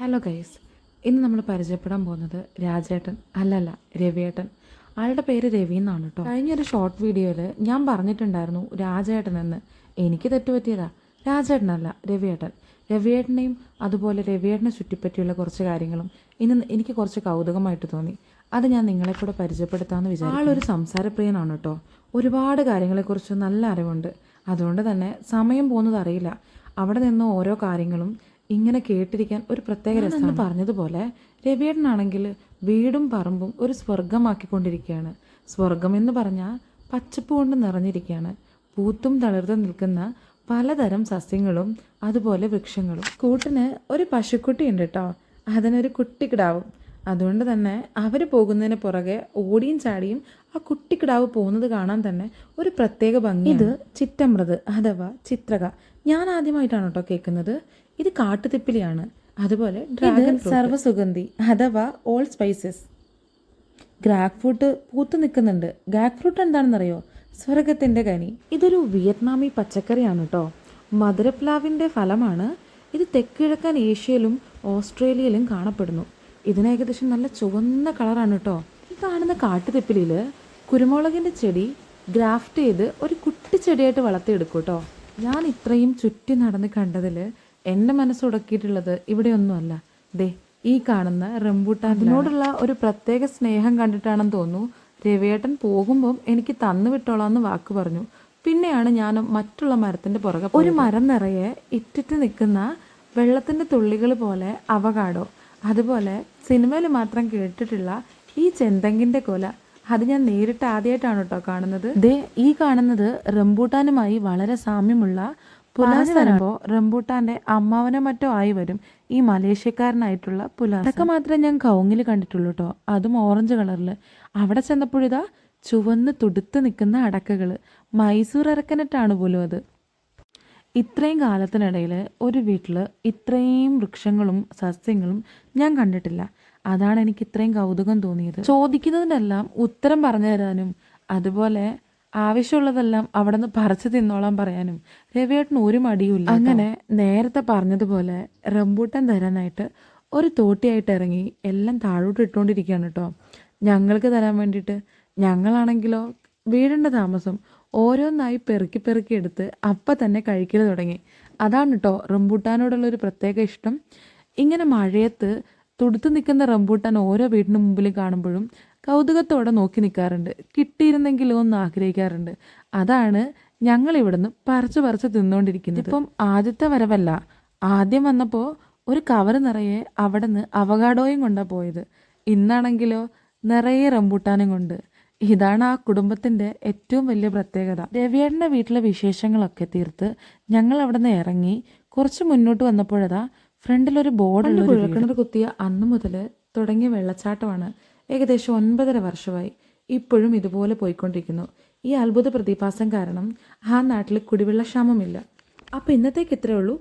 Hello guys ഇന്ന് നമ്മൾ പരിചയപ്പെടാൻ പോകുന്നത് രാജേട്ടൻ അല്ലല്ല രവിയേട്ടൻ. ആളുടെ പേര് രവി എന്നാണ് കേട്ടോ കഴിഞ്ഞൊരു ഷോർട്ട് വീഡിയോയിൽ ഞാൻ പറഞ്ഞിട്ടുണ്ടായിരുന്നു രാജേട്ടൻ എന്ന്. എനിക്ക് തെറ്റുപറ്റിയതാ. രാജേട്ടനല്ല രവിയേട്ടൻ. രവിയേട്ടനെയും അതുപോലെ രവിയേട്ടനെ ചുറ്റിപ്പറ്റിയുള്ള കുറച്ച് കാര്യങ്ങളും ഇന്ന് എനിക്ക് കുറച്ച് കൗതുകമായിട്ട് തോന്നി. അത് ഞാൻ നിങ്ങളെ കൂടെ പരിചയപ്പെടുത്താമെന്ന് വിചാരിച്ചു ആളൊരു സംസാരപ്രിയനാണ് കേട്ടോ ഒരുപാട് കാര്യങ്ങളെക്കുറിച്ച് നല്ല അറിവുണ്ട്. അതുകൊണ്ട് തന്നെ സമയം പോകുന്നത് അറിയില്ല. അവിടെ നിന്ന് ഓരോ കാര്യങ്ങളും ഇങ്ങനെ കേട്ടിരിക്കാൻ ഒരു പ്രത്യേക രസമാണ്. പറഞ്ഞതുപോലെ രവിയേട്ടനാണെങ്കിൽ വീടും പറമ്പും ഒരു സ്വർഗമാക്കിക്കൊണ്ടിരിക്കുകയാണ്. സ്വർഗം എന്ന് പറഞ്ഞാൽ പച്ചപ്പ് കൊണ്ട് നിറഞ്ഞിരിക്കുകയാണ്. പൂത്തും തളിർത്തും നിൽക്കുന്ന പലതരം സസ്യങ്ങളും അതുപോലെ വൃക്ഷങ്ങളും. കൂട്ടിന് ഒരു പശുക്കുട്ടി ഉണ്ട് കേട്ടോ. അതിനൊരു കുട്ടിക്കിടാവും അതുകൊണ്ട് തന്നെ അവർ പോകുന്നതിന് പുറകെ ഓടിയും ചാടിയും ആ കുട്ടിക്കിടാവ് പോകുന്നത് കാണാൻ തന്നെ ഒരു പ്രത്യേക ഭംഗി ഇത് ചിറ്റമൃത് അഥവാ ചിത്രക. ഞാൻ ആദ്യമായിട്ടാണ് കേട്ടോ കേൾക്കുന്നത്. ഇത് കാട്ടുതിപ്പിലിയാണ്. അതുപോലെ ഡ്രാഗൺ സർവസുഗന്ധി അഥവാ ഓൾ സ്പൈസസ് ഗ്രാക്ക് ഫ്രൂട്ട് പൂത്തു നിൽക്കുന്നുണ്ട്. ഗ്രാക്ക് ഫ്രൂട്ട് എന്താണെന്നറിയോ? സ്വർഗത്തിന്റെ കനി. ഇതൊരു വിയറ്റ്നാമി പച്ചക്കറിയാണ് കേട്ടോ മധുരപ്ലാവിന്റെ ഫലമാണ് ഇത് തെക്കിഴക്കൻ ഏഷ്യയിലും ഓസ്ട്രേലിയയിലും കാണപ്പെടുന്നു. ഇതിന് ഏകദേശം നല്ല ചുവന്ന കളറാണ് കേട്ടോ ഈ കാണുന്ന കാട്ടുതെപ്പിലിൽ കുരുമുളകിന്റെ ചെടി ഗ്രാഫ്റ്റ് ചെയ്ത് ഒരു കുട്ടി ചെടിയായിട്ട് വളർത്തിയെടുക്കും കേട്ടോ ഞാൻ ഇത്രയും ചുറ്റി നടന്ന് കണ്ടതിൽ എന്റെ മനസ്സുടക്കിയിട്ടുള്ളത് ഇവിടെയൊന്നുമല്ല. ദേ ഈ കാണുന്ന റംബൂട്ടാനോടുള്ള ഒരു പ്രത്യേക സ്നേഹം കണ്ടിട്ടാണെന്ന് തോന്നുന്നു. രവിയേട്ടൻ പോകുമ്പോൾ എനിക്ക് തന്നു വിട്ടോളാന്ന് വാക്ക് പറഞ്ഞു. പിന്നെയാണ് ഞാൻ മറ്റുള്ള മരത്തിന്റെ പുറകെ ഒരു മരം നിറയെ ഇറ്റിറ്റ് നിൽക്കുന്ന വെള്ളത്തിന്റെ തുള്ളികൾ പോലെ അവകാടോ. അതുപോലെ സിനിമയിൽ മാത്രം കേട്ടിട്ടുള്ള ഈ ചെന്തെങ്കിന്റെ കൊല. അത് ഞാൻ നേരിട്ട് ആദ്യമായിട്ടാണ് കേട്ടോ കാണുന്നത്. ദേ ഈ കാണുന്നത് റംബൂട്ടാനുമായി വളരെ സാമ്യമുള്ള പുലാസ് വരുമ്പോൾ റംബൂട്ടാന്റെ അമ്മാവനോ മറ്റോ ആയി വരും ഈ മലേഷ്യക്കാരനായിട്ടുള്ള പുലാസ് അതൊക്കെ മാത്രമേ ഞാൻ കൗങ്ങിൽ കണ്ടിട്ടുള്ളൂ കേട്ടോ അതും ഓറഞ്ച് കളറിൽ അവിടെ ചെന്നപ്പോഴിതാ ചുവന്ന് തുടുത്ത് നിൽക്കുന്ന അടക്കകൾ മൈസൂർ ഇറക്കനെട്ടാണ് പോലും അത്. ഇത്രയും കാലത്തിനിടയിൽ ഒരു വീട്ടിൽ ഇത്രയും വൃക്ഷങ്ങളും സസ്യങ്ങളും ഞാൻ കണ്ടിട്ടില്ല. അതാണ് എനിക്ക് ഇത്രയും കൗതുകം തോന്നിയത്. ചോദിക്കുന്നതിനെല്ലാം ഉത്തരം പറഞ്ഞു തരാനും അതുപോലെ ആവശ്യമുള്ളതെല്ലാം അവിടെ നിന്ന് പറിച്ചു തിന്നോളാൻ പറയാനും രവിയേട്ടന് ഒരു മടിയുമില്ല അങ്ങനെ നേരത്തെ പറഞ്ഞതുപോലെ റംബൂട്ടൻ തരാനായിട്ട് ഒരു തോട്ടിയായിട്ട് ഇറങ്ങി എല്ലാം താഴോട്ട് ഇട്ടുകൊണ്ടിരിക്കുകയാണ് കേട്ടോ. ഞങ്ങൾക്ക് തരാൻ വേണ്ടിയിട്ട് ഞങ്ങളാണെങ്കിലോ വീടിന്റെ താമസം ഓരോന്നായി പെറുക്കി പെറുക്കി എടുത്ത് അപ്പം തന്നെ കഴിക്കൽ തുടങ്ങി. അതാണ് കേട്ടോ റംബൂട്ടാനോടുള്ള ഒരു പ്രത്യേക ഇഷ്ടം. ഇങ്ങനെ മഴയത്ത് തുടുത്ത് നിൽക്കുന്ന റംബൂട്ടാൻ ഓരോ വീടിന് മുമ്പിലും കാണുമ്പോഴും കൗതുകത്തോടെ നോക്കി നിൽക്കാറുണ്ട് കിട്ടിയിരുന്നെങ്കിലോ എന്ന് ആഗ്രഹിക്കാറുണ്ട്. അതാണ് ഞങ്ങൾ ഇവിടുന്ന് പറിച്ച് പറിച്ച് തിന്നുകൊണ്ടിരിക്കുന്നത് ഇപ്പം ആദ്യത്തെ വരവല്ല. ആദ്യം വന്നപ്പോൾ ഒരു കവർ നിറയെ അവിടെ നിന്ന് അവകാഡോയും കൊണ്ടാണ് പോയത്. ഇന്നാണെങ്കിലോ നിറയെ റംബൂട്ടാനും കൊണ്ട്. ഇതാണ് ആ കുടുംബത്തിന്റെ ഏറ്റവും വലിയ പ്രത്യേകത. രവിയേട്ടന്റെ വീട്ടിലെ വിശേഷങ്ങളൊക്കെ തീർത്ത് ഞങ്ങൾ അവിടെ നിന്ന് ഇറങ്ങി കുറച്ച് മുന്നോട്ട് വന്നപ്പോഴതാ ഫ്രണ്ടിലൊരു ബോർഡ് കുഴക്കിണർ കുത്തിയ അന്ന് മുതൽ തുടങ്ങിയ വെള്ളച്ചാട്ടമാണ് ഏകദേശം ഒൻപതര വർഷമായി ഇപ്പോഴും ഇതുപോലെ പോയിക്കൊണ്ടിരിക്കുന്നു. ഈ അത്ഭുത പ്രതിഭാസം കാരണം ആ നാട്ടിൽ കുടിവെള്ള ക്ഷാമമില്ല. അപ്പോൾ ഇന്നത്തേക്ക് ഇത്രയേ ഉള്ളൂ.